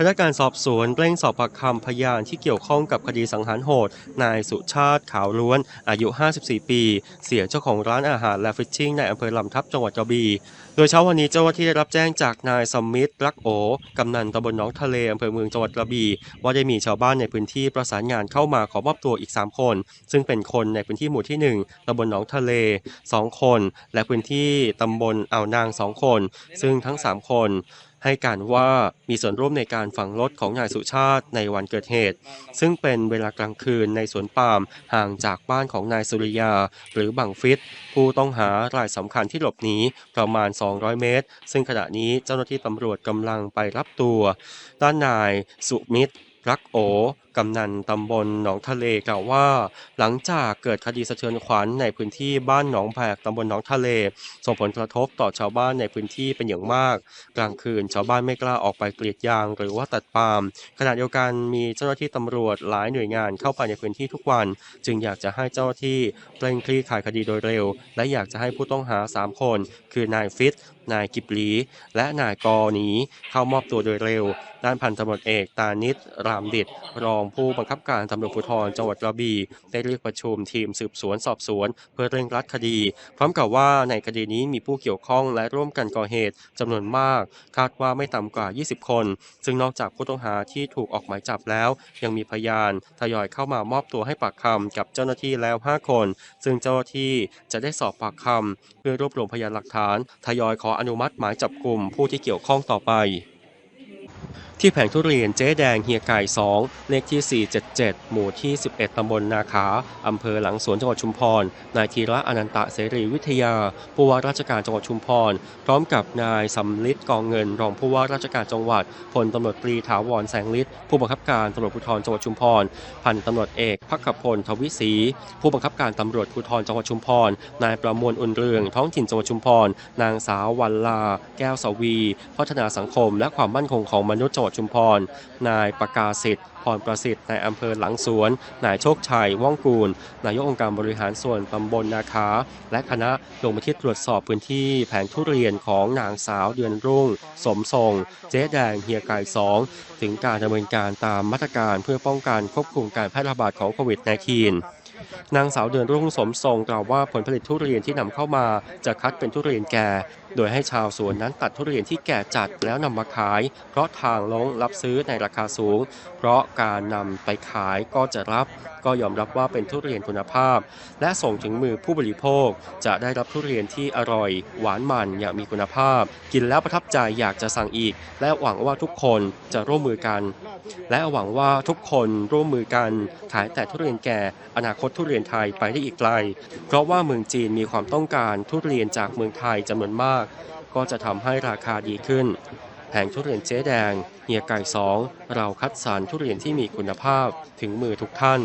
พนักงานสอบสวนเร่งสอบปากคำพยานที่เกี่ยวข้องกับคดีสังหารโหด นายสุชาติขาวล้วน อายุ 54 ปี เสียเจ้าของร้านอาหารและฟิชชิ่งในอำเภอลำทับจังหวัดกระบี่ โดยเช้าวันนี้เจ้าหน้าที่ได้รับแจ้งจากนายสมิทธรักโอกำนันตำบลหนองทะเลอำเภอเมืองจังหวัดกระบี่ว่าได้มีชาวบ้านในพื้นที่ประสานงานเข้ามาขอมอบตัวอีก 3 คน ซึ่งเป็นคนในพื้นที่หมู่ที่ 1ตำบลหนองทะเล 2 คน และพื้นที่ตำบลอ่าวนาง 2 คน ซึ่งทั้ง 3 คนให้การว่ามีส่วนร่วมในการฝังรถของนายสุชาติในวันเกิดเหตุ ซึ่งเป็นเวลากลางคืนในสวนปาล์มห่างจากบ้านของนายสุริยา หรือบังฟิศผู้ต้องหารายสำคัญที่หลบหนีประมาณ 200 เมตร ซึ่งขณะนี้เจ้าหน้าที่ตำรวจกำลังไปรับตัว ด้านนายสุมิตร รักโอกำนันตำบลหนองทะเลกล่าวว่า หลังจากเกิดคดีสะเทือนขวัญในพื้นที่บ้านหนองแผกตำบลหนองทะเล ส่งผลกระทบต่อชาวบ้านในพื้นที่เป็นอย่างมาก กลางคืนชาวบ้านไม่กล้าออกไปกรีดยาง หรือว่าตัดปาล์มขณะเดียวกันมีเจ้าหน้าที่ตำรวจหลายหน่วยงานเข้าไปในพื้นที่ทุกวัน จึงอยากจะให้เจ้าหน้าที่เร่งคลี่คลายคดีโดยเร็ว และอยากจะให้ผู้ต้องหา 3 คน คือนายฟิต นายกิบลี และนายกอหนีเข้ามอบตัวโดยเร็ว ด้านพันตำรวจเอกตานิตรามดิตรองผู้บังคับการตำรวจภูธรจังหวัดกระบี่ได้เรียกประชุมทีมสืบสวนสอบสวน เพื่อเร่งรัดคดี พร้อมกับว่าในคดีนี้มีผู้เกี่ยวข้องและร่วมกันก่อเหตุจำนวนมาก คาดว่าไม่ต่ำกว่า 20 คน ซึ่งนอกจากผู้ต้องหาที่ถูกออกหมายจับแล้ว ยังมีพยานทยอยเข้ามามอบตัวให้ปากคำกับเจ้าหน้าที่แล้ว 5 คน ซึ่งเจ้าหน้าที่จะได้สอบปากคำเพื่อรวบรวมพยานหลักฐานทยอยขออนุมัติหมายจับกลุ่มผู้ที่เกี่ยวข้องต่อไปที่แผงทุเรียนเจ๊แดงเฮียไก่2เลขที่ 477 หมู่ที่ 11 ตำบลนาขา อำเภอหลังสวนจังหวัดชุมพร นายธีระอนันตะเสรีวิทยา ผู้ว่าราชการจังหวัดชุมพร พร้อมกับนายสำลิดกองเงิน รองผู้ว่าราชการจังหวัด พลตำรวจตรีถาวรแสงฤทธิ์ ผู้บังคับการตำรวจภูธรจังหวัดชุมพร พันตำรวจเอกพักขพลทวิศรี ผู้บังคับการตำรวจภูธรจังหวัดชุมพร นายประมวลอุ่นเรือง ท้องถิ่นจังหวัดชุมพร นางสาววัลลา แก้วสวี พัฒนาสังคม และความมั่นคงของมนุษย์จังหวัดชุมพร นายประกาศสิทธิ์พรประสิทธิ์ในายอำเภอหลังสวน นายโชคชัย ว่องกูล นายกองค์การบริหารส่วนตำบลนาคา และคณะลงมาที่ตรวจสอบพื้นที่แผงทุเรียนของนางสาวเดือนรุ่ง สมทรง เจ๊แดงเฮียไก่สองถึงการดำเนินการตามมาตรการเพื่อป้องกันควบคุมการแพร่ระบาดของโควิด -19 นางสาวเดือนรุ่งสมทรงกล่าวว่าผลผลิตทุเรียนที่นำเข้ามาจะคัดเป็นทุเรียนแก่ โดยให้ชาวสวนนั้นตัดทุเรียนที่แก่จัดแล้วนำมาขาย เพราะทางลงรับซื้อในราคาสูง เพราะการนำไปขายก็จะรับก็ยอมรับว่าเป็นทุเรียนคุณภาพ และส่งถึงมือผู้บริโภค จะได้รับทุเรียนที่อร่อย หวานมันอย่างมีคุณภาพ กินแล้วประทับใจอยากจะสั่งอีก และหวังว่าทุกคนจะร่วมมือกันและหวังว่าทุกคนร่วมมือกันขายแต่ทุเรียนแก่อนาคตทุเรียนไทยไปได้อีกไกล เพราะว่าเมืองจีนมีความต้องการทุเรียนจากเมืองไทยจำนวนมาก ก็จะทำให้ราคาดีขึ้นแผงทุเรียนเจ๊แดงเฮียไก่สองเราคัดสรรทุเรียนที่มีคุณภาพถึงมือทุกท่าน